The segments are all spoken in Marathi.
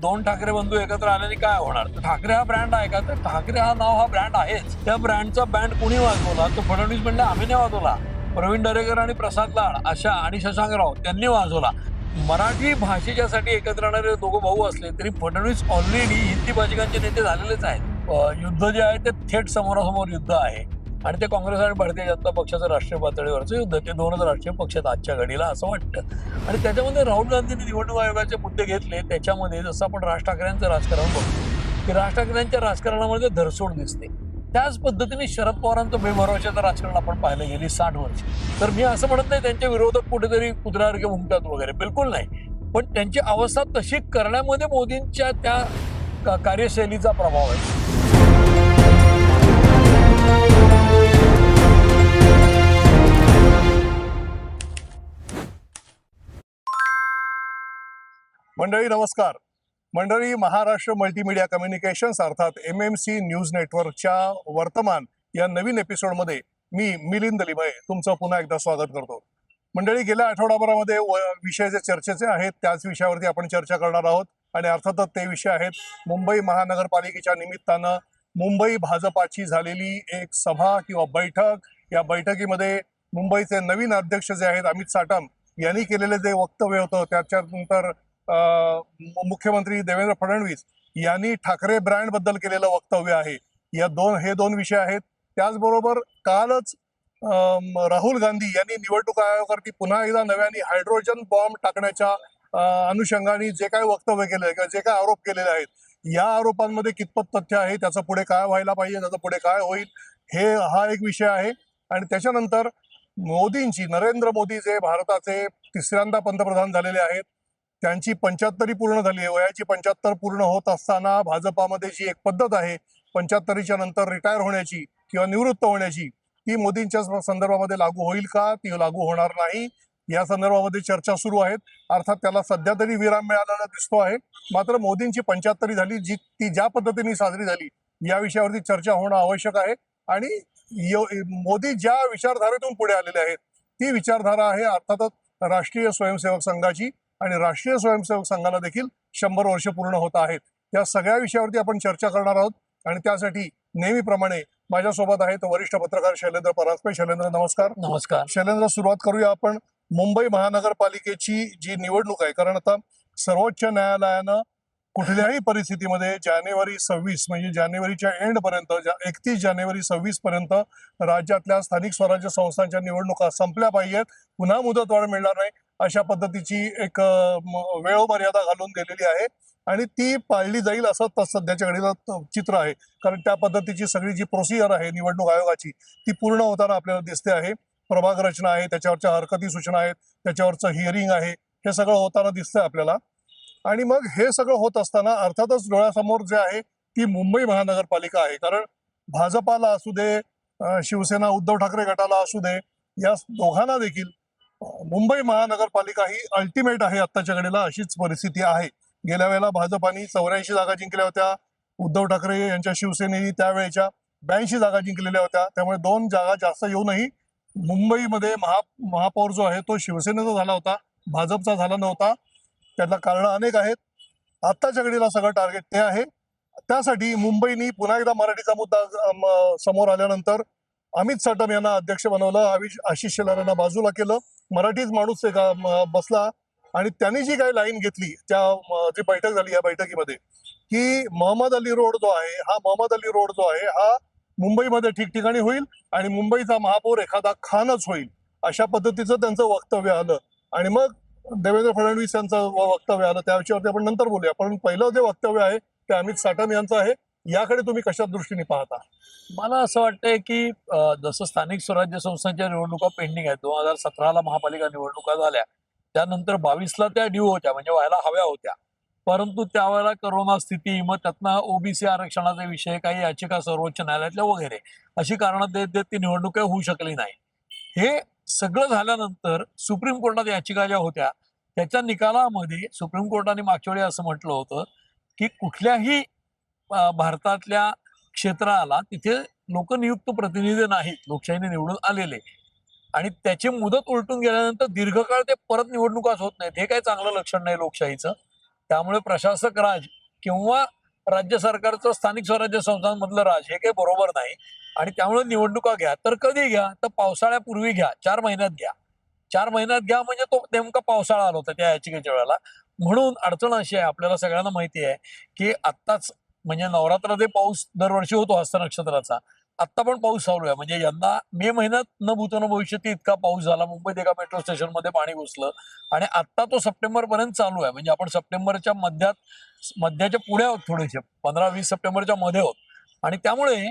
दोन ठाकरे बंधू एकत्र आल्याने काय होणार? तर ठाकरे हा ब्रँड आहे का? तर ठाकरे हा नाव हा ब्रँड आहेच. त्या ब्रँडचा बँड कुणी वाजवला? तर फडणवीस म्हणले आम्ही नाही वाजवला. प्रवीण दरेकर आणि प्रसाद लाड अशा आणि शशांकराव त्यांनी वाजवला. मराठी भाषेच्यासाठी एकत्र येणारे दोघं भाऊ असले तरी फडणवीस ऑलरेडी हिंदी भाषिकांचे नेते झालेलेच आहेत. युद्ध जे आहे ते थेट समोरासमोर युद्ध आहे. आणि ते काँग्रेस आणि भारतीय जनता पक्षाचं राष्ट्रीय पातळीवरचं युद्ध ते दोनच राष्ट्रीय पक्ष आहेत आजच्या घडीला असं वाटतं. आणि त्याच्यामध्ये राहुल गांधींनी निवडणूक आयोगाचे मुद्दे घेतले त्याच्यामध्ये जसं आपण राज ठाकरेंचं राजकारण बघतो की राज ठाकरेंच्या राजकारणामध्ये धरसोड दिसते. त्याच पद्धतीने शरद पवारांचं बेभरवशाचं राजकारण आपण पाहिलं गेली साठ वर्ष. तर मी असं म्हणत नाही त्यांच्या विरोधक कुठेतरी कुत्र्यासारखे मुंगतात वगैरे बिलकुल नाही. पण त्यांची अवस्था तशी करण्यामध्ये मोदींच्या त्या कार्यशैलीचा प्रभाव आहे. मंडळी नमस्कार. मंडळी महाराष्ट्र मल्टीमीडिया कम्युनिकेशन्स अर्थात एम एम सी न्यूज नेटवर्कच्या वर्तमान या नवीन एपिसोडमध्ये मी मिलिंद लिमये तुमचं पुन्हा एकदा स्वागत करतो. मंडळी गेल्या आठवडाभरामध्ये विषय जे चर्चेचे आहेत त्याच विषयावरती आपण चर्चा करणार आहोत. आणि अर्थातच ते विषय आहेत मुंबई महानगरपालिकेच्या निमित्तानं मुंबई भाजपाची झालेली एक सभा किंवा बैठक. या बैठकीमध्ये मुंबईचे नवीन अध्यक्ष जे आहेत अमित साटम यांनी केलेले जे वक्तव्य होतं त्याच्यानंतर मुख्यमंत्री देवेंद्र फडणवीस यांनी ठाकरे ब्रँडबद्दल केलेलं वक्तव्य आहे. या दोन हे दोन विषय आहेत. त्याचबरोबर कालच राहुल गांधी यांनी निवडणूक आयोगावरती पुन्हा एकदा नव्याने हायड्रोजन बॉम्ब टाकण्याच्या अनुषंगाने जे काय वक्तव्य केले किंवा जे काय आरोप केलेले आहेत या आरोपांमध्ये कितपत तथ्य आहे त्याचं पुढे काय व्हायला पाहिजे त्याचं पुढे काय होईल हे हा एक विषय आहे. आणि त्याच्यानंतर मोदींची नरेंद्र मोदी जे भारताचे तिसऱ्यांदा पंतप्रधान झालेले आहेत त्यांची पंच्याहत्तरी पूर्ण झाली आहे. वयाची पंच्याहत्तर पूर्ण होत असताना भाजपामध्ये जी एक पद्धत आहे पंच्याहत्तरीच्या नंतर रिटायर होण्याची किंवा निवृत्त होण्याची ती मोदींच्या संदर्भामध्ये लागू होईल का? ती लागू होणार नाही. या संदर्भामध्ये चर्चा सुरू आहेत. अर्थात त्याला सध्या तरी विराम मिळालेला दिसतो आहे. मात्र मोदींची पंच्याहत्तरी झाली जी ती ज्या पद्धतीने साजरी झाली या विषयावरती चर्चा होणं आवश्यक आहे. आणि मोदी ज्या विचारधारेतून पुढे आलेले आहेत ती विचारधारा आहे अर्थातच राष्ट्रीय स्वयंसेवक संघाची. आणि राष्ट्रीय स्वयंसेवक संघाला देखील शंभर वर्ष पूर्ण होत आहेत. या सगळ्या विषयावरती आपण चर्चा करणार आहोत. आणि त्यासाठी नेहमीप्रमाणे माझ्यासोबत आहेत वरिष्ठ पत्रकार शैलेंद्र परांजपे शैलेंद्र नमस्कार. नमस्कार. शैलेंद्र सुरुवात करूया आपण. मुंबई महानगरपालिकेची जी निवडणूक आहे कारण आता सर्वोच्च न्यायालयानं कुठल्याही परिस्थितीमध्ये जानेवारी सव्वीस म्हणजे जानेवारीच्या एंड पर्यंत एकतीस जानेवारी सव्वीस पर्यंत राज्यातल्या स्थानिक स्वराज्य संस्थांच्या निवडणुका संपल्या पाहिजेत. पुन्हा मुदतवाढ मिळणार नाही. अशा पद्धतीची एक अं, मर्यादा घालून गेलेली आहे. आणि ती पाळली जाईल असं सध्याच्या घडीला चित्र आहे. कारण त्या पद्धतीची सगळी जी प्रोसिजर आहे निवडणूक आयोगाची ती पूर्ण होताना आपल्याला दिसते आहे. प्रभाग रचना आहे त्याच्यावरच्या हरकती सूचना आहेत त्याच्यावरचं हिअरिंग आहे. हे सगळं होताना दिसतंय आपल्याला. आणि मग हे सगळं होत असताना अर्थातच डोळ्यासमोर जे आहे ती मुंबई महानगरपालिका आहे. कारण भाजपाला असू दे शिवसेना उद्धव ठाकरे गटाला असू दे या दोघांना देखील मुंबई महानगरपालिका ही अल्टिमेट आहे आत्ताच्या घडीला अशीच परिस्थिती आहे. गेल्या वेळेला भाजपाने चौऱ्याऐंशी जागा जिंकल्या होत्या. उद्धव ठाकरे यांच्या शिवसेनेने त्यावेळेच्या ब्याऐंशी जागा जिंकलेल्या होत्या. त्यामुळे दोन जागा जास्त येऊनही मुंबईमध्ये महा महापौर जो आहे तो शिवसेनेचा झाला होता. भाजपचा झाला नव्हता. त्याला कारण अनेक आहेत. आत्ताच्या घडीला सगळं टार्गेट ते आहे. त्यासाठी मुंबईनी पुन्हा एकदा मराठीचा मुद्दा समोर आल्यानंतर अमित साटम यांना अध्यक्ष बनवलं आविष आशिष शेलार यांना बाजूला केलं. मराठीच माणूस एक बसला. आणि त्यांनी जी काही लाईन घेतली त्या जी बैठक झाली या बैठकीमध्ये की मोहम्मद अली रोड जो आहे हा मोहम्मद अली रोड जो आहे हा मुंबईमध्ये ठिकठिकाणी होईल आणि मुंबईचा महापौर एखादा खानच होईल अशा पद्धतीचं त्यांचं वक्तव्य आलं. आणि मग देवेंद्र फडणवीस यांचं वक्तव्य आलं त्याविषयीवरती आपण नंतर बोलूया. पण पहिलं जे वक्तव्य आहे ते अमित साटम यांचं आहे. याकडे तुम्ही कशा दृष्टीने पाहता? मला असं वाटतंय की जसं स्थानिक स्वराज्य संस्थांच्या निवडणुका पेंडिंग आहेत दोन हजार सतराला महापालिका निवडणुका झाल्या. त्यानंतर बावीसला त्या ड्यू होत्या म्हणजे व्हायला हव्या होत्या. परंतु त्यावेळेला करोना स्थिती मग त्यातनं ओबीसी आरक्षणाचे विषय काही याचिका सर्वोच्च न्यायालयातल्या वगैरे अशी कारणं देत देत ती निवडणूक काही होऊ शकली नाही. हे सगळं झाल्यानंतर सुप्रीम कोर्टात याचिका ज्या होत्या त्याच्या निकालामध्ये सुप्रीम कोर्टाने मागच्या वेळी असं म्हटलं होतं की कुठल्याही भारतातल्या क्षेत्राला तिथे लोकनियुक्त प्रतिनिधी नाहीत लोकशाहीने निवडून आलेले. आणि त्याची मुदत उलटून गेल्यानंतर दीर्घकाळ ते परत निवडणुकाच होत नाहीत. हे काही चांगलं लक्षण नाही लोकशाहीचं? त्यामुळे प्रशासक राज किंवा राज्य सरकारचं स्थानिक स्वराज्य संस्थांमधलं राज हे काही बरोबर नाही. आणि त्यामुळे निवडणुका घ्या. तर कधी घ्या? तर पावसाळ्यापूर्वी घ्या. चार महिन्यात घ्या. चार महिन्यात घ्या म्हणजे तो नेमका पावसाळा आला होता त्या याचिकेच्या वेळेला. म्हणून अडचण अशी आहे आपल्याला सगळ्यांना माहिती आहे की आत्ताच म्हणजे नवरात्रात पाऊस दरवर्षी होतो हस्त नक्षत्राचा. आत्ता पण पाऊस चालू आहे. म्हणजे यंदा मे महिन्यात न भूतन भविष्यती इतका पाऊस झाला. मुंबईत एका मेट्रो स्टेशनमध्ये पाणी घुसलं. आणि आत्ता तो सप्टेंबर पर्यंत चालू आहे. म्हणजे आपण सप्टेंबरच्या मध्यात मध्याच्या पुढे आहोत थोडेसे. पंधरा वीस सप्टेंबरच्या मध्ये आहोत. आणि त्यामुळे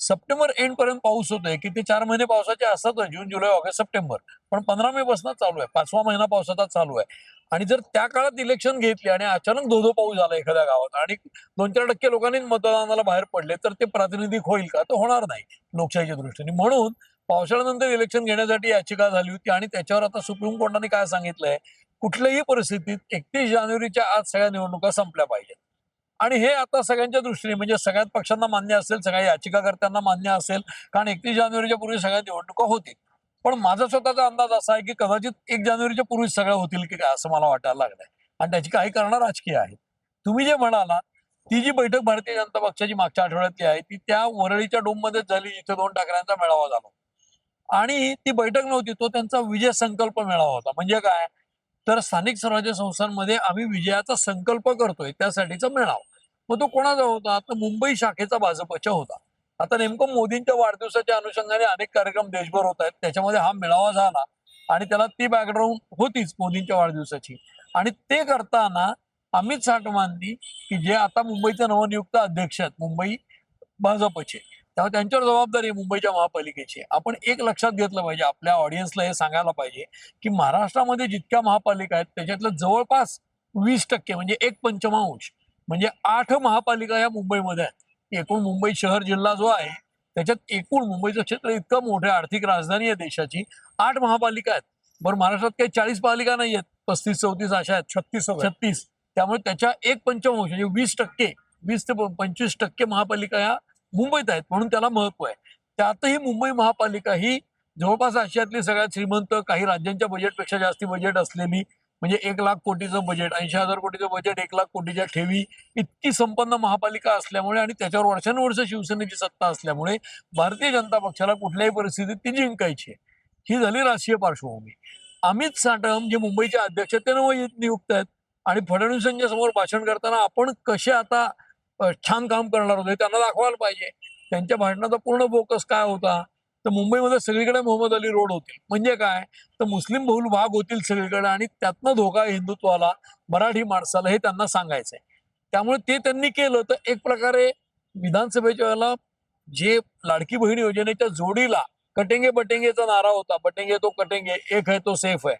सप्टेंबर एंड पर्यंत पाऊस होतोय. की ते चार महिने पावसाचे असतात जून जुलै ऑगस्ट सप्टेंबर. पण पंधरा मे पासून चालू आहे. पाचवा महिना पावसाचा चालू आहे. आणि जर त्या काळात इलेक्शन घेतली आणि अचानक दो दो पाऊस झाला एखाद्या गावात आणि दोन चार टक्के लोकांनी मतदानाला बाहेर पडले तर ते प्रातिनिधिक होईल का? तर होणार नाही लोकशाहीच्या दृष्टीने. म्हणून पावसाळ्यानंतर इलेक्शन घेण्यासाठी याचिका झाली होती आणि त्याच्यावर आता सुप्रीम कोर्टाने काय सांगितलंय? कुठल्याही परिस्थितीत एकतीस जानेवारीच्या आज सगळ्या निवडणुका संपल्या पाहिजेत. आणि हे आता सगळ्यांच्या दृष्टीने म्हणजे सगळ्यात पक्षांना मान्य असेल सगळ्या याचिकाकर्त्यांना मान्य असेल कारण एकतीस जानेवारीच्या पूर्वी सगळ्या निवडणुका होतील पण माझा स्वतःचा अंदाज असा आहे की कदाचित एक जानेवारीच्या पूर्वी सगळ्या होतील की काय असं मला वाटायला लागलंय. आणि त्याची काही कारणं राजकीय आहेत. तुम्ही जे म्हणाला ती जी बैठक भारतीय जनता पक्षाची मागच्या आठवड्यातली आहे ती त्या वरळीच्या डोममध्येच झाली जिथे दोन ठाकऱ्यांचा मेळावा झाला आणि ती बैठक नव्हती तो त्यांचा विजय संकल्प मेळावा होता. म्हणजे काय? तर स्थानिक स्वराज्य संस्थांमध्ये आम्ही विजयाचा संकल्प करतोय त्यासाठीचा मेळावा. मग तो कोणाचा होता? तर मुंबई शाखेचा भाजपच्या होता. आता नेमकं मोदींच्या वाढदिवसाच्या अनुषंगाने अनेक कार्यक्रम देशभर होत आहेत. त्याच्यामध्ये हा मेळावा झाला आणि त्याला ती बॅकग्राऊंड होतीच मोदींच्या वाढदिवसाची. आणि ते करताना अमित साठवांनी की जे आता मुंबईचे नवनियुक्त अध्यक्ष आहेत मुंबई भाजपचे तेव्हा त्यांच्यावर जबाबदारी मुंबईच्या महापालिकेची. आपण एक लक्षात घेतलं पाहिजे आपल्या ऑडियन्सला हे सांगायला पाहिजे की महाराष्ट्रामध्ये जितक्या महापालिका आहेत त्याच्यातलं जवळपास वीस टक्के म्हणजे एक पंचमांश म्हणजे आठ महापालिका या मुंबईमध्ये आहेत. एकूण मुंबई शहर जिल्हा जो आहे त्याच्यात एकूण मुंबईचं क्षेत्र इतकं मोठं आर्थिक राजधानी आहे देशाची आठ महापालिका आहेत. बरं महाराष्ट्रात काही चाळीस पालिका नाही आहेत पस्तीस चौतीस अशा आहेत. छत्तीस छत्तीस. त्यामुळे त्याच्या एक पंचमांश म्हणजे वीस टक्के वीस ते पंचवीस टक्के महापालिका या मुंबईत आहेत म्हणून त्याला महत्त्व आहे. त्यातही मुंबई महापालिका ही जवळपास आशियातली सगळ्यात श्रीमंत काही राज्यांच्या बजेटपेक्षा जास्ती बजेट असलेली म्हणजे एक लाख कोटीचं बजेट ऐंशी हजार कोटीचं बजेट एक लाख कोटीच्या ठेवी इतकी संपन्न महापालिका असल्यामुळे आणि त्याच्यावर वर्षानुवर्ष शिवसेनेची सत्ता असल्यामुळे भारतीय जनता पक्षाला कुठल्याही परिस्थितीत ती जिंकायची ही झाली राष्ट्रीय पार्श्वभूमी. अमित साटम जे मुंबईचे अध्यक्ष ते ते नवनियुक्त आहेत. आणि फडणवीसांच्या समोर भाषण करताना आपण कसे आता छान काम करणार होते. त्यांना दाखवायला पाहिजे. त्यांच्या भाषणाचा पूर्ण फोकस काय होता? तर मुंबईमध्ये सगळीकडे मोहम्मद अली रोड होतील म्हणजे काय? तर मुस्लिम बहुल भाग होतील सगळीकडे आणि त्यातनं धोका हिंदुत्वाला मराठी माणसाला हे त्यांना सांगायचंय. त्यामुळे ते त्यांनी केलं. तर एक प्रकारे विधानसभेच्या वेळेला जे लाडकी बहीण योजनेच्या जोडीला कटेंगे बटेंगेचा नारा होता. बटेंगे तो कटेंगे एक है तो सेफ आहे.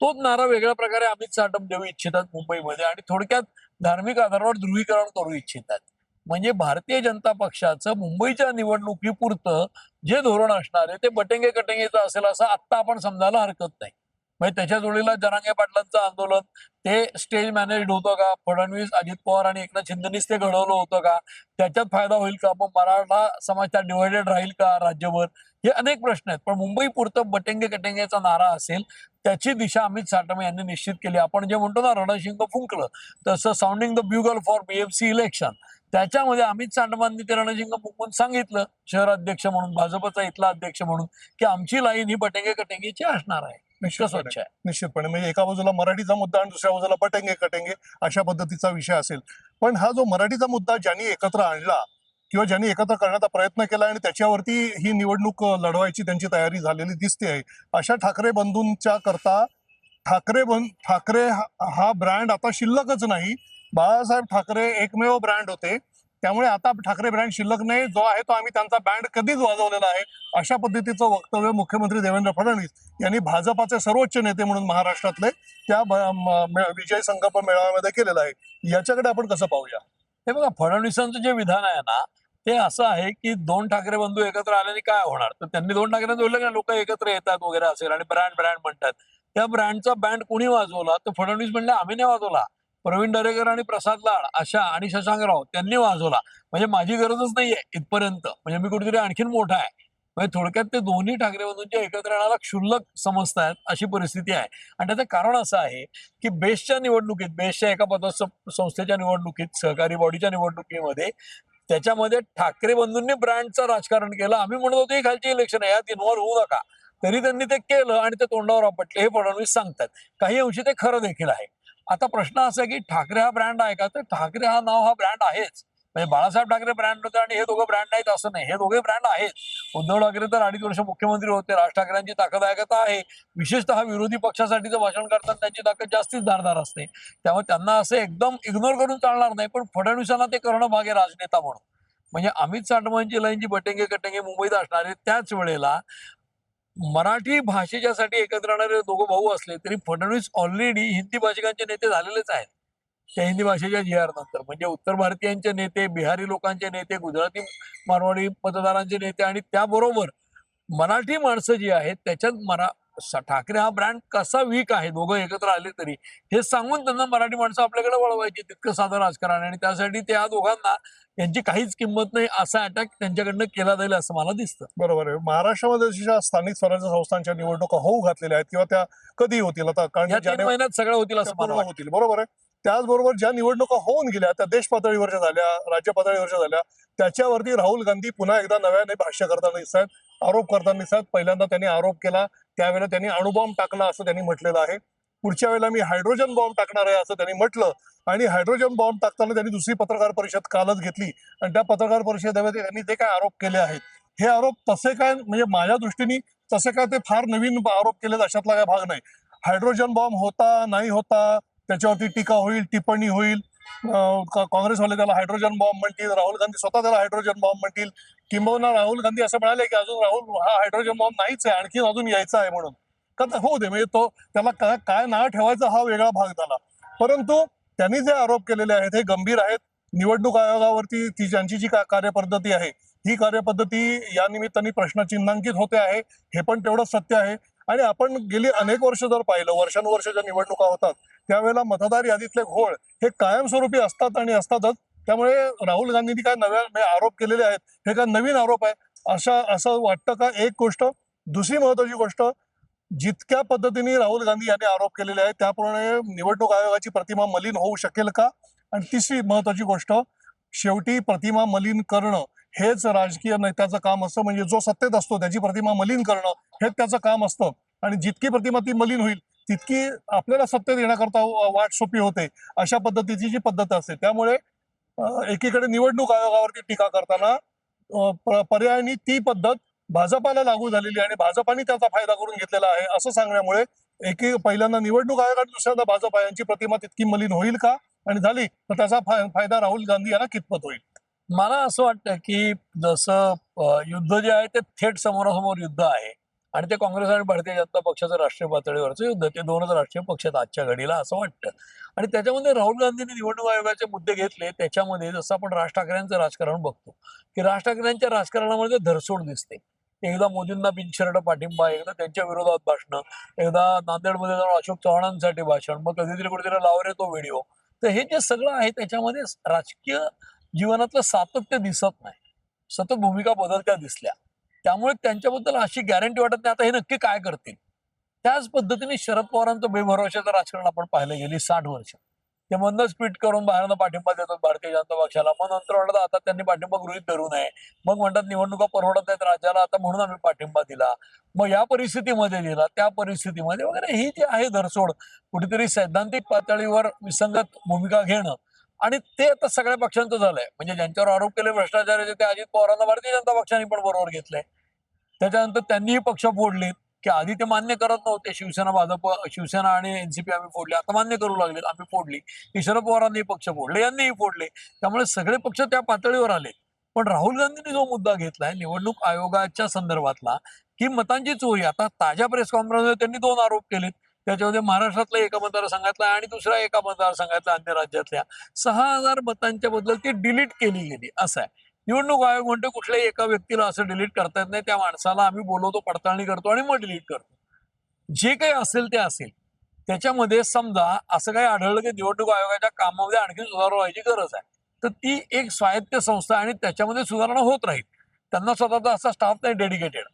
तोच नारा वेगळ्या प्रकारे अमित साटम देऊ इच्छितात मुंबईमध्ये आणि थोडक्यात धार्मिक आधारावर ध्रुवीकरण करू इच्छितात. म्हणजे भारतीय जनता पक्षाचं मुंबईच्या निवडणुकीपुरतं जे धोरण असणार आहे ते बटेंगे कटेंगेचं असेल असं आत्ता आपण समजायला हरकत नाही. म्हणजे त्याच्या जोडीला जरांगे पाटलांचं आंदोलन ते स्टेज मॅनेज्ड होतं का? फडणवीस अजित पवार आणि एकनाथ शिंदेनीच ते घडवलं होतं का? त्याच्यात फायदा होईल का? मग मराठा समाज त्यात डिवायडेड राहील का राज्यभर? हे अनेक प्रश्न आहेत. पण मुंबई पुरतं बटेंगे कटेंगेचा नारा असेल त्याची दिशा अमित साटम यांनी निश्चित केली. आपण जे म्हणतो ना रणशिंग फुंकलं तसं sounding the bugle for BMC election त्याच्यामध्ये अमित साटमांनी ते रणशिंग फुंकून सांगितलं शहर अध्यक्ष म्हणून भाजपचा इथला अध्यक्ष म्हणून की आमची लाईन ही बटेंगे कटेंगेची असणार आहे. निश्चितपणे. स्वच्छ आहे. निश्चितपणे. म्हणजे एका बाजूला मराठीचा मुद्दा आणि दुसऱ्या बाजूला पटेंगे कटेंगे अशा पद्धतीचा विषय असेल. पण हा जो मराठीचा मुद्दा ज्यांनी एकत्र आणला किंवा ज्यांनी एकत्र करण्याचा प्रयत्न केला आणि त्याच्यावरती ही निवडणूक लढवायची त्यांची तयारी झालेली दिसते आहे. अशा ठाकरे बंधूंच्या करता ठाकरे बंध ठाकरे हा- ब्रँड आता शिल्लकच नाही. बाळासाहेब ठाकरे एकमेव ब्रँड होते. त्यामुळे आता ठाकरे ब्रँड शिल्लक नाही. जो आहे तो आम्ही त्यांचा बँड कधीच वाजवलेला आहे. अशा पद्धतीचं वक्तव्य मुख्यमंत्री देवेंद्र फडणवीस यांनी भाजपाचे सर्वोच्च नेते म्हणून महाराष्ट्रातले त्या विजय संकल्प मेळाव्यामध्ये केलेलं आहे. याच्याकडे आपण कसं पाहूया? हे बघा फडणवीसांचं जे विधान आहे ना ते असं आहे की दोन ठाकरे बंधू एकत्र आल्याने काय होणार? तर त्यांनी दोन ठाकरे बोलले की? लोक एकत्र येतात वगैरे असेल आणि ब्रँड ब्रँड म्हणतात. त्या ब्रँडचा बँड कोणी वाजवला? तर फडणवीस म्हणले आम्ही नाही वाजवला. प्रवीण दरेकर आणि प्रसाद लाड अशा आणि शशांकराव त्यांनी वाजवला. म्हणजे माझी गरजच नाहीये इथपर्यंत. म्हणजे मी कुठेतरी आणखीन मोठा आहे. म्हणजे थोडक्यात ते दोन्ही ठाकरे बंधूंच्या एकत्र येणारा क्षुल्लक समजतायत अशी परिस्थिती आहे. आणि त्याचं कारण असं आहे की बेस्टच्या निवडणुकीत बेस्टच्या एका पद संस्थेच्या निवडणुकीत सहकारी बॉडीच्या निवडणुकीमध्ये त्याच्यामध्ये ठाकरे बंधूंनी ब्रँडचं राजकारण केलं. आम्ही म्हणत होतो ही खालची इलेक्शन आहे यात इन्व्हॉल्व्ह होऊ नका. तरी त्यांनी ते केलं आणि ते तोंडावर आपटले हे फडणवीस सांगतात. काही अंशी ते खरं देखील आहे. आता प्रश्न असा आहे की ठाकरे हा ब्रँड आहे का? तर ठाकरे हा नाव हा ब्रँड आहेच. म्हणजे बाळासाहेब ठाकरे ब्रँड होते आणि हे दोघं ब्रँड नाहीत असं नाही. हे दोघे ब्रँड आहेत. उद्धव ठाकरे तर अडीच वर्ष मुख्यमंत्री होते. राज ठाकरेंची ताकद आहे. तर आहे विशेषतः विरोधी पक्षासाठीचं भाषण करताना त्यांची ताकद जास्तीच धारदार असते. त्यामुळे त्यांना असं एकदम इग्नोर करून चालणार नाही पण फडणवीसांना ते करणं भाग आहे राजनेता म्हणून. म्हणजे अमित साठवांची लाईनची बटेंगे कटेंगे मुंबईत असणारे त्याच वेळेला मराठी भाषेच्यासाठी एकत्र येणारे दोघं भाऊ असले तरी फडणवीस ऑलरेडी हिंदी भाषिकांचे नेते झालेलेच आहेत. त्या हिंदी भाषेच्या जी आर नंतर. म्हणजे उत्तर भारतीयांचे नेते बिहारी लोकांचे नेते गुजराती मारवाडी मतदारांचे नेते आणि त्याबरोबर मराठी माणसं जी आहेत त्याच्यात मरा ठाकरे हा ब्रँड कसा वीक आहे? दोघं एकत्र आले तरी. हे सांगून त्यांना मराठी माणसं आपल्याकडे वळवायची. तितकं साधं राजकारण आणि त्यासाठी त्या दोघांना यांची काहीच किंमत नाही. असा अटॅक त्यांच्याकडनं केला जाईल असं मला दिसतं. बरोबर आहे. महाराष्ट्रामध्ये जशा स्थानिक स्वराज्य संस्थांच्या निवडणुका होऊ घातलेल्या आहेत किंवा त्या कधी होतील. आता कारण महिन्यात सगळं होतील असं मला होतील. बरोबर आहे. त्याचबरोबर ज्या निवडणुका होऊन गेल्या त्या देश पातळीवरच्या झाल्या राज्य पातळीवरच्या झाल्या त्याच्यावरती राहुल गांधी पुन्हा एकदा नव्याने भाष्य करताना दिसत आहेत आरोप करताना दिसत आहेत. पहिल्यांदा त्यांनी आरोप केला त्यावेळेला त्यांनी अणुबॉम्ब टाकला असं त्यांनी म्हटलेलं आहे. पुढच्या वेळेला मी हायड्रोजन बॉम्ब टाकणार आहे असं त्यांनी म्हटलं आणि हायड्रोजन बॉम्ब टाकताना त्यांनी दुसरी पत्रकार परिषद कालच घेतली आणि त्या पत्रकार परिषदेमध्ये त्यांनी ते काय आरोप केले आहेत हे आरोप तसे काय म्हणजे माझ्या दृष्टीने तसे काय ते फार नवीन आरोप केले अशातला काय भाग नाही. हायड्रोजन बॉम्ब होता नाही होता त्याच्यावरती टीका होईल टिप्पणी होईल. काँग्रेसवाले त्याला हायड्रोजन बॉम्ब म्हणतील राहुल गांधी स्वतः त्याला हायड्रोजन बॉम्ब म्हणतील. किंबहुना राहुल गांधी असं म्हणाले की अजून राहुल हा हायड्रोजन बॉम्ब नाहीच आहे आणखी अजून यायचा आहे म्हणून. का हो होऊ दे म्हणजे तो त्याला काय काय नाव ठेवायचा हा वेगळा भाग झाला. परंतु त्यांनी जे आरोप केलेले आहेत हे गंभीर आहेत. निवडणूक आयोगावरती ती ज्यांची जी का कार्यपद्धती आहे ही कार्यपद्धती या निमित्ताने प्रश्नचिन्हांकित होते आहे. हे पण तेवढंच सत्य आहे. आणि आपण गेली अनेक वर्ष जर पाहिलं वर्षानुवर्ष ज्या निवडणुका होतात त्यावेळेला मतदार यादीतले घोळ हे कायमस्वरूपी असतात आणि असतातच. त्यामुळे राहुल गांधींनी काय नव्या म्हणजे आरोप केलेले आहेत हे काय नवीन आरोप आहे? अशा असं वाटतं का? एक गोष्ट. दुसरी महत्वाची गोष्ट जितक्या पद्धतीने राहुल गांधी यांनी आरोप केलेले आहेत त्याप्रमाणे निवडणूक आयोगाची प्रतिमा मलिन होऊ शकेल का? आणि तिसरी महत्वाची गोष्ट शेवटी प्रतिमा मलिन करणं हेच राजकीय नेत्याचं काम असतं. म्हणजे जो सत्तेत असतो त्याची प्रतिमा मलिन करणं हेच त्याचं काम असतं. आणि जितकी प्रतिमा ती मलिन होईल तितकी आपल्याला सत्तेत येण्याकरता वाट सोपी होते. अशा पद्धतीची जी पद्धत असते. त्यामुळे एकीकडे निवडणूक आयोगावरती टीका करताना पर्यायांनी पर्यायाने ती पद्धत भाजपाला लागू झालेली आहे आणि भाजपाने त्याचा फायदा करून घेतलेला आहे. असं सांगण्यामुळे एकी पहिल्यांदा निवडणूक आयोग आणि दुसऱ्यांदा भाजपा यांची प्रतिमा तितकी मलिन होईल का? आणि झाली तर त्याचा फायदा राहुल गांधी यांना कितपत होईल? मला असं वाटतं की जसं युद्ध जे आहे ते थेट समोरासमोर युद्ध आहे. आणि ते काँग्रेस आणि भारतीय जनता पक्षाचं राष्ट्रीय पातळीवरचं युद्ध ते दोनच राष्ट्रीय पक्ष आजच्या घडीला असं वाटतं. आणि त्याच्यामध्ये राहुल गांधींनी निवडणूक आयोगाचे मुद्दे घेतले. त्याच्यामध्ये जसं आपण राज ठाकरेंचं राजकारण बघतो की राज ठाकरेंच्या राजकारणामध्ये धरसोड दिसते. एकदा मोदींना बिनशर्ट पाठिंबा एकदा त्यांच्या विरोधात भाषणं एकदा नांदेडमध्ये जाऊन अशोक चव्हाणांसाठी भाषण मग कधीतरी कुठेतरी लावरे तो व्हिडिओ. तर हे जे सगळं आहे त्याच्यामध्ये राजकीय जीवनातलं सातत्य दिसत नाही. सतत भूमिका बदलत्या दिसल्या. त्यामुळे त्यांच्याबद्दल अशी गॅरंटी वाटत नाही. आता हे नक्की काय करतील? त्याच पद्धतीने शरद पवारांचं बेभरवशाचं राजकारण आपण पाहिलं गेली साठ वर्ष. ते मधनच ट्विट करून बाहेरनं पाठिंबा देतात भारतीय जनता पक्षाला. मग नंतर म्हणतात आता त्यांनी पाठिंबा गृहित धरू नये. मग म्हणतात निवडणुका परवडत नाहीत राज्याला. आता म्हणून आम्ही पाठिंबा दिला. मग या परिस्थितीमध्ये दिला. त्या परिस्थितीमध्ये वगैरे ही जी आहे धरसोड कुठेतरी सैद्धांतिक पातळीवर विसंगत भूमिका घेणं आणि ते आता सगळ्या पक्षांचं झालंय. म्हणजे ज्यांच्यावर आरोप केले भ्रष्टाचाराचे ते अजित पवारांना भारतीय जनता पक्षाने पण बरोबर घेतलंय. त्याच्यानंतर त्यांनीही पक्ष फोडलेत की आधी ते मान्य करत नव्हते. शिवसेना भाजप शिवसेना आणि एनसीपी आम्ही फोडले. आता मान्य करू लागले आम्ही फोडली. की शरद पवारांनी पक्ष फोडले यांनीही फोडले. त्यामुळे सगळे पक्ष त्या पातळीवर आले पण राहुल गांधींनी जो मुद्दा घेतलाय निवडणूक आयोगाच्या संदर्भातला की मतांची चोरी. आता ताज्या प्रेस कॉन्फरन्समध्ये त्यांनी दोन आरोप केलेत. त्याच्यामध्ये महाराष्ट्रातल्या एका मतदारसंघातला आणि दुसऱ्या एका मतदारसंघातल्या अन्य राज्यातल्या. सहा हजार मतांच्या बद्दल ती डिलीट केली गेली. असं आहे. निवडणूक आयोग म्हणतो कुठल्याही एका व्यक्तीला असं डिलीट करता येत नाही. त्या माणसाला आम्ही बोलवतो पडताळणी करतो आणि मग डिलीट करतो. जे काही असेल ते असेल. त्याच्यामध्ये समजा असं काही आढळलं की निवडणूक आयोगाच्या कामामध्ये आणखी सुधारणा व्हायची गरज आहे. तर ती एक स्वायत्त संस्था आणि त्याच्यामध्ये सुधारणा होत राहील. त्यांना स्वतःचा असा स्टाफ नाही डेडिकेटेड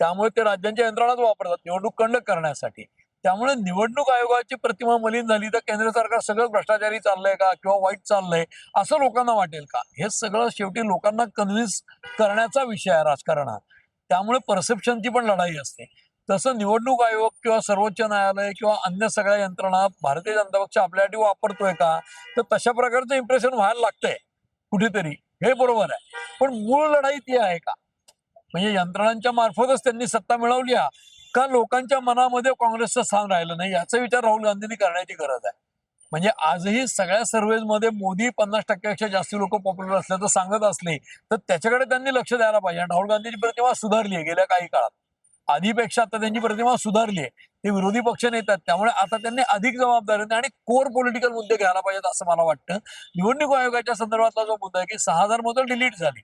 त्यामुळे ते राज्यांच्या यंत्रणाच वापरतात. निवडणूक कंडक्ट करण्यासाठी. त्यामुळे निवडणूक आयोगाची प्रतिमा मलिन झाली तर केंद्र सरकार सगळं भ्रष्टाचारी चाललंय का किंवा वाईट चाललंय असं लोकांना वाटेल का? हे सगळं शेवटी लोकांना कन्व्हिन्स करण्याचा विषय आहे राजकारणात. त्यामुळे परसेप्शनची पण लढाई असते. तसं निवडणूक आयोग किंवा सर्वोच्च न्यायालय किंवा अन्य सगळ्या यंत्रणा भारतीय जनता पक्ष आपल्यासाठी वापरतोय का? तर तशा प्रकारचं इम्प्रेशन व्हायला लागतंय. कुठेतरी. हे बरोबर आहे. पण मूळ लढाई ती आहे का? म्हणजे यंत्रणांच्या मार्फतच त्यांनी सत्ता मिळवली आहे. का लोकांच्या मनामध्ये काँग्रेसचं स्थान राहिलं नाही याचा विचार राहुल गांधींनी करण्याची गरज आहे. म्हणजे आजही सगळ्या सर्व्हेजमध्ये मोदी पन्नास टक्क्यापेक्षा जास्त लोक पॉप्युलर असल्याचं सांगत असले तर त्याच्याकडे त्यांनी लक्ष द्यायला पाहिजे. राहुल गांधीची प्रतिमा सुधारली आहे गेल्या काही काळात. आधीपेक्षा आता त्यांची प्रतिमा सुधारली आहे. ते विरोधी पक्ष नेतात त्यामुळे आता त्यांनी अधिक जबाबदारीने आणि कोर पॉलिटिकल मुद्दे घ्यायला पाहिजेत असं मला वाटतं. निवडणूक आयोगाच्या संदर्भातला जो मुद्दा आहे की सहा हजार मतं डिलीट झाली.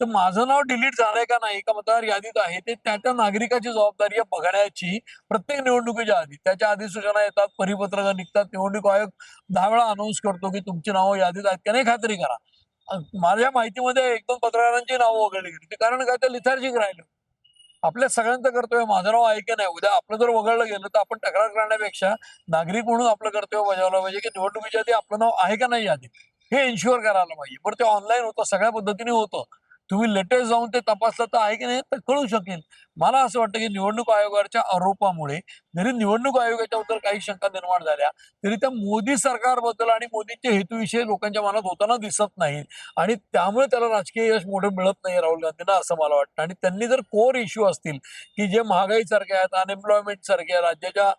तर माझं नाव डिलीट झालंय का नाही का मतदार यादीत आहे ते त्या त्या नागरिकाची जबाबदारी आहे बघण्याची. प्रत्येक निवडणुकीच्या आधी त्याच्या आधी सूचना येतात परिपत्रकं निघतात. निवडणूक आयोग दहा वेळा अनाऊन्स करतो की तुमची नावं यादीत आहेत का नाही खात्री करा. माझ्या माहितीमध्ये एक दोन पत्रकारांची नावं वगळली गेली. ते कारण काय? ते लिथार्जिक राहिलं. आपल्या सगळ्यांचं कर्तव्य माझं नाव आहे की नाही. उद्या आपलं जर वगळलं गेलं तर आपण तक्रार करण्यापेक्षा नागरिक म्हणून आपलं कर्तव्य बजावलं पाहिजे की निवडणुकीच्या आधी आपलं नाव आहे का नाही यादी हे इन्शुअर करायला पाहिजे. बरं ते ऑनलाईन होतं सगळ्या पद्धतीने होतं. तुम्ही लेटेस्ट जाऊन ते तपासलं तर आहे की नाही तर कळू शकेल. मला असं वाटतं की निवडणूक आयोगाच्या आरोपामुळे जरी निवडणूक आयोगाच्या बद्दल काही शंका निर्माण झाल्या तरी त्या मोदी सरकारबद्दल आणि मोदींचे हेतूविषयी लोकांच्या मनात होताना दिसत नाही आणि त्यामुळे त्याला राजकीय यश मोठं मिळत नाही राहुल गांधींना असं मला वाटतं. आणि त्यांनी जर कोर इश्यू असतील की जे महागाई सारखे आहेत अनएम्प्लॉयमेंट सारखे राज्याच्या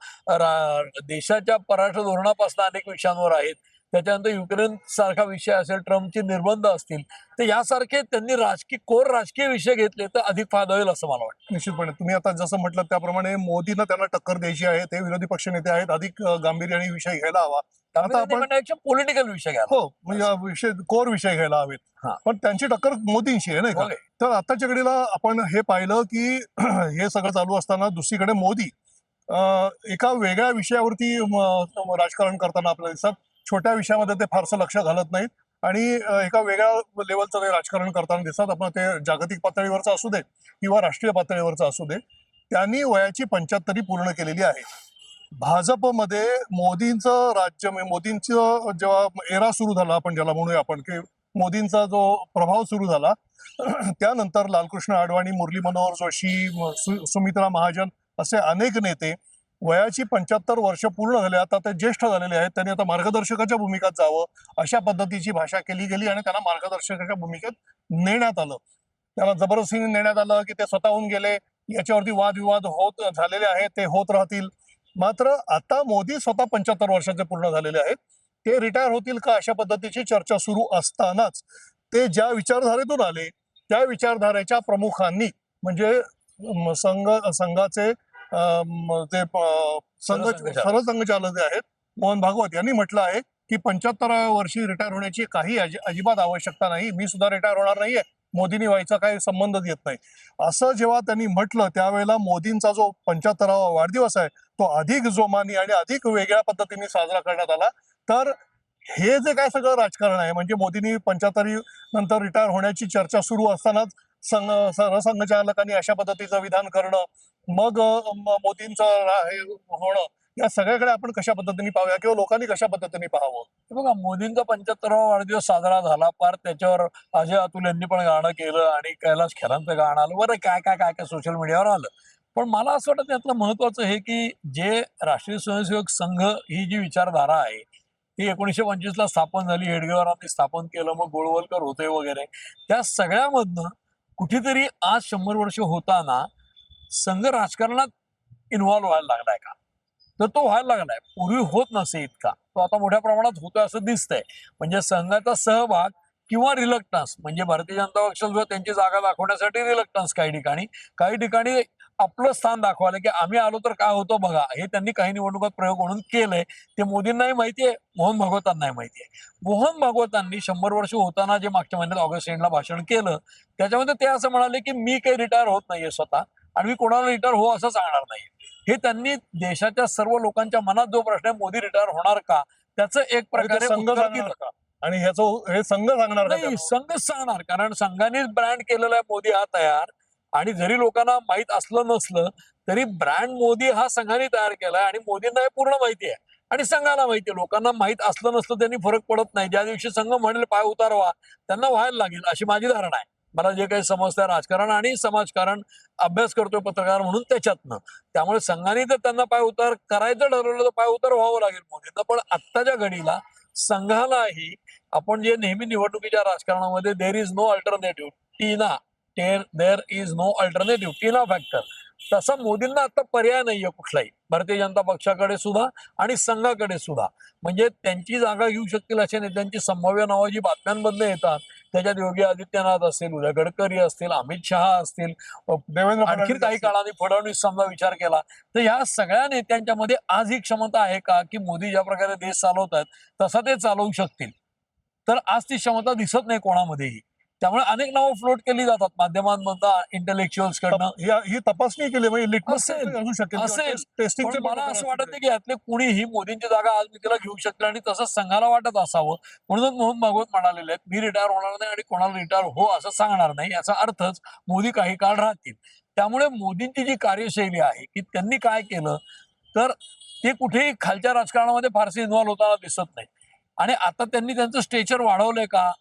देशाच्या पराठ धोरणापासून अनेक विषयांवर आहेत त्याच्यानंतर युक्रेन सारखा विषय असेल ट्रम्पचे निर्बंध असतील तर यासारखे त्यांनी राजकीय कोर राजकीय विषय घेतले तर अधिक फायदा होईल असं मला वाटतं. निश्चितपणे. तुम्ही आता जसं म्हटलं त्याप्रमाणे मोदींना त्यांना टक्कर द्यायची आहे ते विरोधी पक्ष नेते आहेत अधिक गांभीर्याने विषय घ्यायला हवा. आता आपण पॉलिटिकल विषय घ्या हो म्हणजे हा विषय कोर विषय घ्यायला हवेत. हा. पण त्यांची टक्कर मोदींशी आहे नाही का? होय. तर आताच्या घडीला आपण हे पाहिलं की हे सगळं चालू असताना दुसरीकडे मोदी एका वेगळ्या विषयावरती राजकारण करताना आपल्याला दिसतात. छोट्या विषयामध्ये ते फारसं लक्ष घालत नाहीत. आणि एका वेगळ्या लेवलचं ते राजकारण करताना दिसतात. आपण ते जागतिक पातळीवरचं असू दे किंवा राष्ट्रीय पातळीवरचं असू दे त्यांनी वयाची पंच्याहत्तरी पूर्ण केलेली आहे. भाजपमध्ये मोदींचं राज्य म्हणजे मोदींचं जेव्हा एरा सुरू झाला आपण ज्याला म्हणूया आपण की मोदींचा जो प्रभाव सुरू झाला त्यानंतर लालकृष्ण अडवाणी मुरली मनोहर जोशी सु- सुमित्रा महाजन असे अनेक नेते वयाची पंच्याहत्तर वर्ष पूर्ण झाले आता ते ज्येष्ठ झालेले आहेत त्यांनी आता मार्गदर्शकाच्या भूमिकेत जावं अशा पद्धतीची भाषा केली गेली आणि त्यांना मार्गदर्शकाच्या भूमिकेत नेण्यात आलं. त्यांना जबरदस्तीने नेण्यात आलं की ते स्वतःहून गेले याच्यावरती वादविवाद होत झालेले आहेत ते होत राहतील. मात्र आता मोदी स्वतः पंच्याहत्तर वर्षाचे पूर्ण झालेले आहेत. ते रिटायर होतील का अशा पद्धतीची चर्चा सुरू असतानाच ते ज्या विचारधारेतून आले त्या विचारधारेच्या प्रमुखांनी म्हणजे संघ संघाचे ते संघ सरसंघचालक. जे आहेत मोहन भागवत यांनी म्हटलं आहे की पंच्याहत्तराव्या वर्षी रिटायर होण्याची काही अजि- अजिबात आवश्यकता नाही. मी सुद्धा रिटायर होणार नाहीये. मोदींनी व्हायचा काही संबंधच येत नाही. असं जेव्हा त्यांनी म्हटलं त्यावेळेला मोदींचा जो पंच्याहत्तरावा वाढदिवस आहे तो अधिक जोमानी आणि अधिक वेगळ्या पद्धतीने साजरा करण्यात आला. तर हे जे काय सगळं राजकारण आहे म्हणजे मोदींनी पंच्याहत्तरी नंतर रिटायर होण्याची चर्चा सुरू असतानाच संघ सरसंघचालकांनी अशा पद्धतीचं विधान करणं मग मोदींचं हे होणं या सगळ्याकडे आपण कशा पद्धतीने पाहूया किंवा लोकांनी कशा पद्धतीने पाहावं? बघा मोदींचा पंच्याहत्तरावा वाढदिवस साजरा झाला. पार त्याच्यावर अजय अतुल यांनी पण गाणं केलं आणि कैलास खेरांचं गाणं आलं. बरं काय काय काय काय सोशल मीडियावर आलं. पण मला असं वाटतं त्यातलं महत्वाचं हे की जे राष्ट्रीय स्वयंसेवक संघ ही जी विचारधारा आहे ती एकोणीशे पंचवीस ला स्थापन झाली. हेडगेवारांनी स्थापन केलं. मग गोळवलकर होते वगैरे. त्या सगळ्यामधनं कुठेतरी आज शंभर वर्ष होताना संघ राजकारणात इन्व्हॉल्व्ह व्हायला लागलाय का? तर तो व्हायला लागलाय. पूर्वी होत नसे इतका. तो आता मोठ्या प्रमाणात होतोय असं दिसतंय. म्हणजे संघाचा सहभाग किंवा रिलक्टन्स म्हणजे भारतीय जनता पक्ष जो त्यांची जागा दाखवण्यासाठी रिलक्टन्स काही ठिकाणी. काही ठिकाणी आपलं स्थान दाखवायला की आम्ही आलो तर काय होतं बघा. हे त्यांनी काही निवडणुकात प्रयोग म्हणून केलंय. ते मोदींनाही माहितीये मोहन भागवतांनाही माहितीये मोहन भागवतांनी शंभर वर्ष होताना जे मागच्या महिन्यात ऑगस्ट एंडला भाषण केलं त्याच्यामध्ये ते असं म्हणाले की मी काही रिटायर होत नाहीये स्वतः आणि मी कोणाला रिटायर हो असं सांगणार नाही हे त्यांनी देशाच्या सर्व लोकांच्या मनात जो प्रश्न आहे मोदी रिटायर होणार का? त्याचं एक प्रकारे संघ? आणि ह्याचं हे संघ सांगणार नाही? संघच सांगणार. कारण संघानेच ब्रँड केलेला आहे मोदी हा तयार. आणि जरी लोकांना माहीत असलं नसलं तरी ब्रँड मोदी हा संघाने तयार केलाय आणि मोदींना हे पूर्ण माहिती आहे. आणि संघाला माहिती आहे. लोकांना माहीत असलं नसलं त्यांनी फरक पडत नाही. ज्या दिवशी संघ म्हणेल पाय उतारवा त्यांना व्हायला लागेल अशी माझी धारणा आहे. मला जे काही समजतंय राजकारण आणि समाजकारण अभ्यास करतोय पत्रकार म्हणून त्याच्यातनं. त्यामुळे संघाने जर त्यांना पाय उतार करायचं ठरवलं तर पाय उतार व्हावं लागेल मोदींना. पण आत्ताच्या घडीला संघालाही आपण जे नेहमी निवडणुकीच्या राजकारणामध्ये there is no alternative TINA there there is no alternative TINA factor तसा मोदींना आता पर्याय नाहीये कुठलाही. भारतीय जनता पक्षाकडे सुद्धा आणि संघाकडे सुद्धा. म्हणजे त्यांची जागा घेऊ शकतील अशा नेत्यांची संभाव्य नावं जी बातम्यांमधनं येतात त्याच्यात योगी आदित्यनाथ असतील उदय गडकरी असतील अमित शहा असतील देवेंद्र आणखी काही. काळाने फडणवीस समजा विचार केला तर ह्या सगळ्या नेत्यांच्या मध्ये आज ही क्षमता आहे का? की मोदी ज्या प्रकारे देश चालवतात तसा ते चालवू शकतील. तर आज ती क्षमता दिसत नाही कोणामध्येही. त्यामुळे अनेक नावं फ्लोट केली जातात माध्यमांमधनं इंटेलेक्च्युअल्स कडनं. ही तपासणी केली म्हणजे लिटमस असेल. शकेल मला असं वाटत नाही की यातले कुणीही मोदींची जागा आज मी तिला घेऊ शकते आणि तसं संघाला वाटत असावं. म्हणूनच मोहन भागवत म्हणालेले आहेत मी रिटायर होणार नाही आणि कोणाला रिटायर हो असं सांगणार नाही याचा अर्थच मोदी काही काळ राहतील. त्यामुळे मोदींची जी कार्यशैली आहे की त्यांनी काय केलं तर ते कुठेही खालच्या राजकारणामध्ये फारसे इन्व्हॉल्व्ह होताना दिसत नाही आणि आता त्यांनी त्यांचं स्टेचर वाढवलंय का?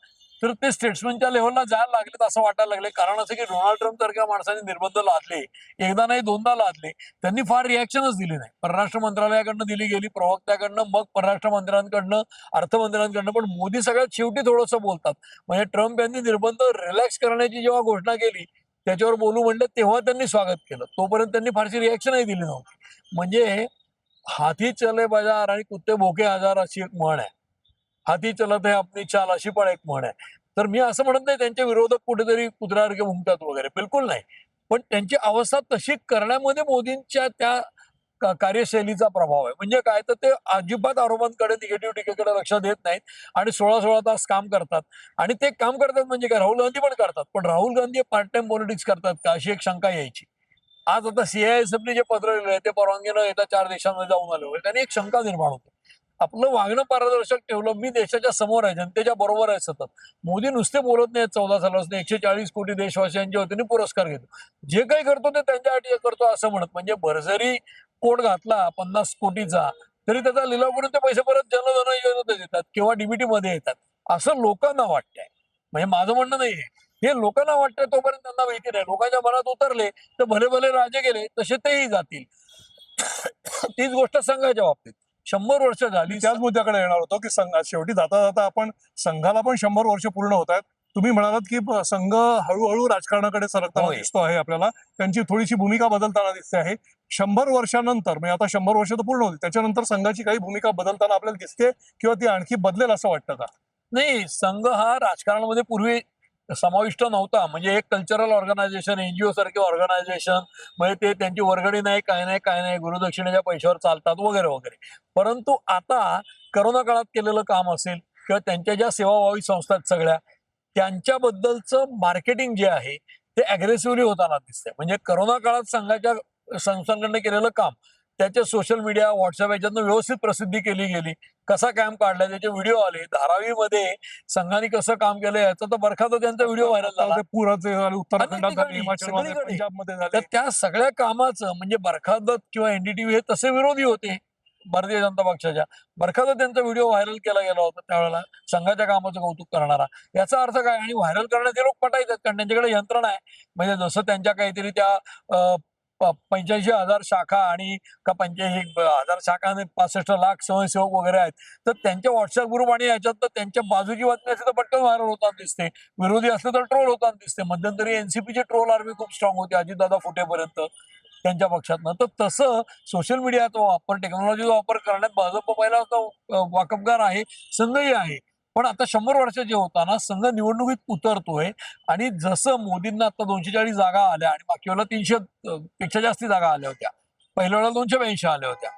तर ते स्टेट्समनच्या लेव्हलला जायला लागलेत असं वाटायला लागले कारण असं की डोनाल्ड ट्रम्प सारख्या माणसाने निर्बंध लादले एकदा नाही दोनदा लादले. त्यांनी फार रिॲक्शनच दिली नाही. परराष्ट्र मंत्रालयाकडनं दिली गेली प्रवक्त्याकडनं मग परराष्ट्र मंत्र्यांकडनं अर्थमंत्र्यांकडनं. पण मोदी सगळ्यात शेवटी थोडंसं बोलतात. म्हणजे ट्रम्प यांनी निर्बंध रिलॅक्स करण्याची जेव्हा घोषणा केली त्याच्यावर बोलू म्हणलं तेव्हा त्यांनी स्वागत केलं. तोपर्यंत त्यांनी फारशी रिॲक्शनही दिली नव्हती. म्हणजे हाती चले बाजार आणि कुत्ते भोके हजार अशी एक म्हण आहे. हाती चलत आहे आपली चाल अशी पण एक म्हण आहे. तर मी असं म्हणत नाही त्यांचे विरोधक कुठेतरी कुत्र्यासारखे भुंकतात वगैरे. बिलकुल नाही. पण त्यांची अवस्था तशी करण्यामध्ये मोदींच्या त्या कार्यशैलीचा प्रभाव आहे. म्हणजे काय तर ते अजिबात आरोपांकडे निगेटिव्ह टीकेकडे लक्ष देत नाहीत आणि सोळा सोळा तास काम करतात. आणि ते काम करतात म्हणजे काय राहुल गांधी पण करतात. पण Rahul Gandhi part time politics करतात का अशी एक शंका यायची. आज आता सीआयएसएफने जे पत्र लिहिले ते परवानगीनं येत्या चार देशांमध्ये जाऊन आले. म्हणजे होते त्यांनी एक शंका निर्माण होते. आपलं वागणं पारदर्शक ठेवलं मी देशाच्या समोर आहे जनतेच्या बरोबर आहे सतत. मोदी नुसते बोलत नाही चौदा सालापासून एकशे चाळीस कोटी देशवासियांच्या वतीने पुरस्कार घेतो. जे काही करतो ते त्यांच्यासाठी करतो असं म्हणत. म्हणजे भरजरी कोट घातला पन्नास कोटीचा तरी त्याचा लिलाव करून ते पैसे परत जनधन योजनेत येतात किंवा डीबीटी मध्ये येतात. असं लोकांना वाटतंय. म्हणजे माझं म्हणणं नाहीये. हे लोकांना वाटतंय तोपर्यंत त्यांना माहिती नाही. लोकांच्या मनात उतरले तर भले भले राजे गेले तसे तेही जातील. तीच गोष्ट संघाच्या बाबतीत. शंभर वर्ष झाली त्याच मुद्द्याकडे येणार होतो की संघ शेवटी जाता जाता आपण संघाला पण शंभर वर्ष पूर्ण होत आहेत. तुम्ही म्हणालात की संघ हळूहळू राजकारणाकडे सरकताना. दिसतो आहे आपल्याला. त्यांची थोडीशी भूमिका बदलताना दिसते आहे. शंभर वर्षानंतर म्हणजे आता शंभर वर्ष तर पूर्ण होती त्याच्यानंतर संघाची काही भूमिका बदलताना आपल्याला दिसते किंवा ती आणखी बदलेल असं वाटतं का? नाही संघ हा राजकारणामध्ये पूर्वी समाविष्ट नव्हता. म्हणजे एक कल्चरल ऑर्गनायझेशन एनजीओ सारखे ऑर्गनायझेशन म्हणजे ते त्यांची वर्गणी नाही काय नाही काय नाही गुरुदक्षिणेच्या पैशावर चालतात वगैरे वगैरे. परंतु आता करोना काळात केलेलं काम असेल किंवा त्यांच्या ज्या सेवाभावी संस्था आहेत सगळ्या त्यांच्याबद्दलचं मार्केटिंग जे आहे ते अग्रेसिव्हली होताना दिसतंय. म्हणजे करोना काळात संघाच्या संस्थांकडनं केलेलं काम त्याच्या सोशल मीडिया व्हॉट्सअप याच्यातनं व्यवस्थित प्रसिद्धी केली गेली. कसा कॅम्प काढला त्याचे व्हिडिओ आले. धारावीमध्ये संघाने कसं काम केलं याचा तर बरखाचा त्यांचा व्हिडिओ व्हायरल झाला. पुराचे झाले उत्तराखंडात तर झाले त्या सगळ्या कामाचं म्हणजे बरखादत किंवा एनडीटीव्ही हे तसे विरोधी होते भारतीय जनता पक्षाच्या. बरखादत त्यांचा व्हिडिओ व्हायरल केला गेला होता त्यावेळेला संघाच्या कामाचं कौतुक करणारा. याचा अर्थ काय? आणि व्हायरल करण्याचे लोक पटायतात कारण त्यांच्याकडे यंत्रणा आहे. म्हणजे जसं त्यांच्या काहीतरी त्या पंच्याऐंशी हजार शाखा आणि का पंच्याऐंशी हजार शाखा आणि पासष्ट लाख स्वयंसेवक वगैरे आहेत. तर त्यांच्या व्हॉट्सअप ग्रुप आणि याच्यात तर त्यांच्या बाजूची बातमी असते तर पटकन व्हायरल होताना दिसते. विरोधी असले तर ट्रोल होताना दिसते. मध्यंतरी एनसीपीची ट्रोल आर्मी खूप स्ट्रॉंग होती अजितदादा फुटेपर्यंत त्यांच्या पक्षातनं. तर तसं सोशल मीडियाचा वापर टेक्नॉलॉजीचा वापर करण्यात भाजप पहिला वाकबगार आहे संघही आहे. पण आता शंभर वर्षाचे होताना संघ निवडणुकीत उतरतोय आणि जसं मोदींना आता दोनशे चाळीस जागा आल्या आणि बाकी वेळेला तीनशे पेक्षा जास्ती जागा आल्या होत्या. पहिल्या वेळेला दोनशे ब्याऐंशी आल्या होत्या.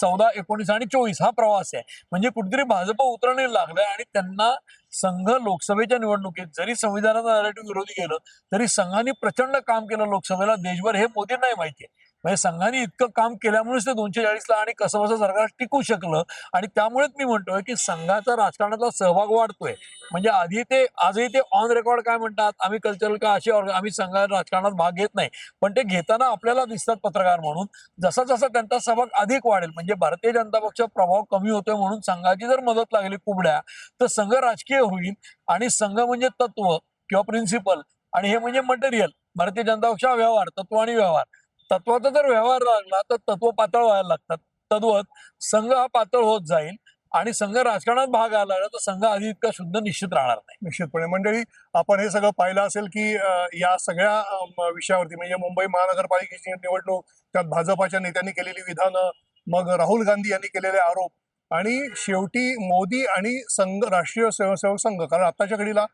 चौदा एकोणीस आणि चोवीस हा प्रवास आहे. म्हणजे कुठेतरी भाजप उतरणे लागलाय आणि त्यांना संघ लोकसभेच्या निवडणुकीत जरी संविधानाचा विरोधी केलं तरी संघाने प्रचंड काम केलं लोकसभेला. देशभर हे मोदींनाही माहिती आहे. म्हणजे संघाने इतकं काम केल्यामुळेच ते दोनशे चाळीसला आणि कसं कसं सरकार टिकू शकलं. आणि त्यामुळेच मी म्हणतोय की संघाचा राजकारणातला सहभाग वाढतोय. म्हणजे आधी ते आजही ते ऑन रेकॉर्ड काय म्हणतात आम्ही कल्चरल का अशी आम्ही संघ राजकारणात भाग घेत नाही. पण ते घेताना आपल्याला दिसतात पत्रकार म्हणून. जसा जसा त्यांचा सहभाग अधिक वाढेल म्हणजे भारतीय जनता पक्ष प्रभाव कमी होतोय म्हणून संघाची जर मदत लागली कुबड्या तर संघ राजकीय होईल. आणि संघ म्हणजे तत्व किंवा प्रिन्सिपल आणि हे म्हणजे मटेरियल भारतीय जनता पक्ष व्यवहार तत्व आणि व्यवहार. तत्वाचा जर व्यवहार लागला तर तत्व पातळ व्हायला लागतात. तद्वत संघ हा पातळ होत जाईल आणि संघ राजकारणात भाग आला तर संघ आधी इतका शुद्ध निश्चित राहणार नाही. निश्चितपणे. मंडळी आपण हे सगळं पाहिलं असेल की या सगळ्या विषयावरती म्हणजे मुंबई महानगरपालिकेची निवडणूक त्यात भाजपाच्या नेत्यांनी केलेली विधानं मग राहुल गांधी यांनी केलेले आरोप आणि शेवटी मोदी आणि संघ राष्ट्रीय स्वयंसेवक संघ कारण आताच्या घडीला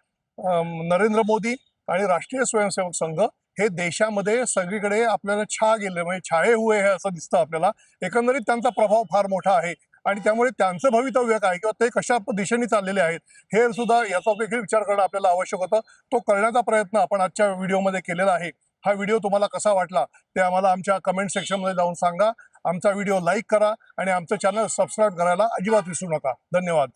नरेंद्र मोदी आणि राष्ट्रीय स्वयंसेवक संघ हे देशामध्ये सगळीकडे आपल्याला छा गेले म्हणजे छाये हुए हे असं दिसतं आपल्याला. एकंदरीत त्यांचा प्रभाव फार मोठा आहे. आणि त्यामुळे त्यांचं भवितव्य काय किंवा ते कशा दिशेने चाललेले आहेत हे सुद्धा याचा देखील विचार करणं आपल्याला आवश्यक होतं. तो करण्याचा प्रयत्न आपण आजच्या व्हिडिओमध्ये केलेला आहे. हा व्हिडिओ तुम्हाला कसा वाटला ते आम्हाला आमच्या कमेंट सेक्शनमध्ये जाऊन सांगा. आमचा व्हिडिओ लाईक करा आणि आमचं चॅनल सबस्क्राईब करायला अजिबात विसरू नका. धन्यवाद.